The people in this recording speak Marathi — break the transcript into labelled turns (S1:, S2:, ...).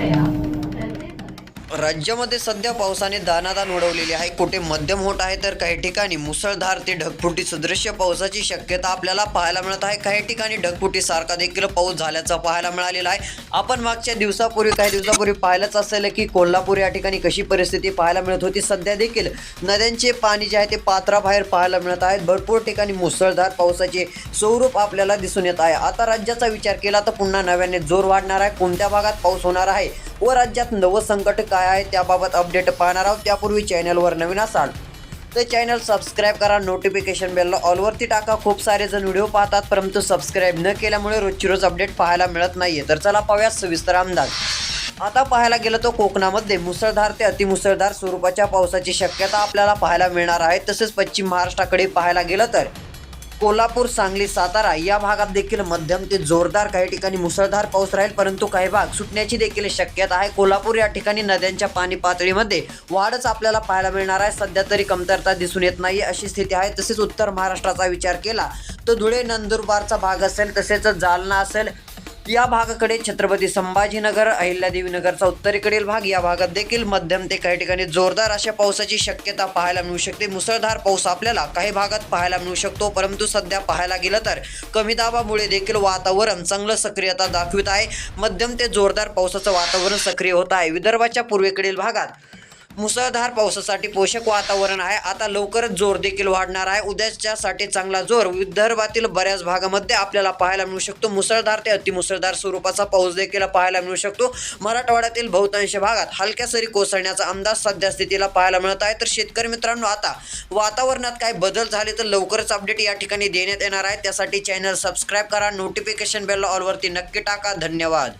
S1: 谁呀。
S2: राज्यामध्ये सध्या पावसाने दानादान उडवलेली आहे. कुठे मध्यम होत आहे तर काही ठिकाणी मुसळधार ते ढगफुटी सदृश्य पावसाची शक्यता आपल्याला पाहायला मिळत आहे. काही ठिकाणी ढगफुटी सारखा देखील पाऊस झाल्याचं पाहायला मिळालेला आहे. आपण मागच्या दिवसापूर्वी काही दिवसापूर्वी पाहिलंच असेल की कोल्हापूर या ठिकाणी कशी परिस्थिती पाहायला मिळत होती. सध्या देखील नद्यांचे पाणी जे आहे ते पात्राबाहेर पाहायला मिळत आहेत. भरपूर ठिकाणी मुसळधार पावसाचे स्वरूप आपल्याला दिसून येत आहे. आता राज्याचा विचार केला तर पुन्हा नव्याने जोर वाढणार आहे. कोणत्या भागात पाऊस होणार आहे? व राज्यात नवं संकट काय आहे त्याबाबत अपडेट पाहणार आहोत. त्यापूर्वी चॅनलवर नवीन असाल तर चॅनल सबस्क्राईब करा नोटिफिकेशन बेलला ऑलवरती टाका. खूप सारे जण व्हिडिओ पाहतात परंतु सबस्क्राईब न केल्यामुळे रोजची रोज अपडेट पाहायला मिळत नाहीये. तर चला पाहूया सविस्तर अंदाज. आता पाहायला गेलं तर कोकणामध्ये मुसळधार ते अतिमुसळधार स्वरूपाच्या पावसाची शक्यता आपल्याला पाहायला मिळणार आहे. तसेच पश्चिम महाराष्ट्राकडे पाहायला गेलं तर कोल्हापूर सांगली सातारा या भागात देखील मध्यम ते जोरदार काही ठिकाणी मुसळधार पाऊस राहील परंतु काही भाग सुटण्याची देखील शक्यता आहे. कोल्हापूर या ठिकाणी नद्यांच्या पाणी पातळीमध्ये वाढच आपल्याला पाहायला मिळणार आहे. सध्या तरी कमतरता दिसून येत नाही अशी स्थिती आहे. तसेच उत्तर महाराष्ट्राचा विचार केला तर धुळे नंदुरबारचा भाग असेल तसेच जालना असेल या भागाकडे छत्रपती संभाजीनगर अहिल्यादेवी नगरचा उत्तरेकडील भाग या भागात देखील मध्यम ते काही ठिकाणी जोरदार अशा पावसाची शक्यता पाहायला मिळू शकते. मुसळधार पाऊस आपल्याला काही भागात पाहायला मिळू शकतो परंतु सध्या पाहायला गेलं तर कमी दाबामुळे देखील वातावरण चांगलं सक्रियता दाखवित आहे. मध्यम ते जोरदार पावसाचं वातावरण सक्रिय होत आहे. विदर्भाच्या पूर्वेकडील भागात मुसळधार पावसासाठी पोषक वातावरण आहे. आता लवकरच जोर देखील वाढणार आहे. उद्याच्यासाठी चांगला जोर विदर्भातील बऱ्याच भागामध्ये आपल्याला पाहायला मिळू शकतो. मुसळधार ते अतिमुसळधार स्वरूपाचा पाऊस देखील पाहायला मिळू शकतो. मराठवाड्यातील बहुतांश भागात हलक्या सरी कोसळण्याचा अंदाज सध्या स्थितीला पाहायला मिळत आहे. तर शेतकरी मित्रांनो आता वातावरणात काही बदल झाले तर लवकरच अपडेट या ठिकाणी देण्यात येणार आहे. त्यासाठी चॅनल सबस्क्राईब करा. नोटिफिकेशन बेल ऑलवरती नक्की टाका. धन्यवाद.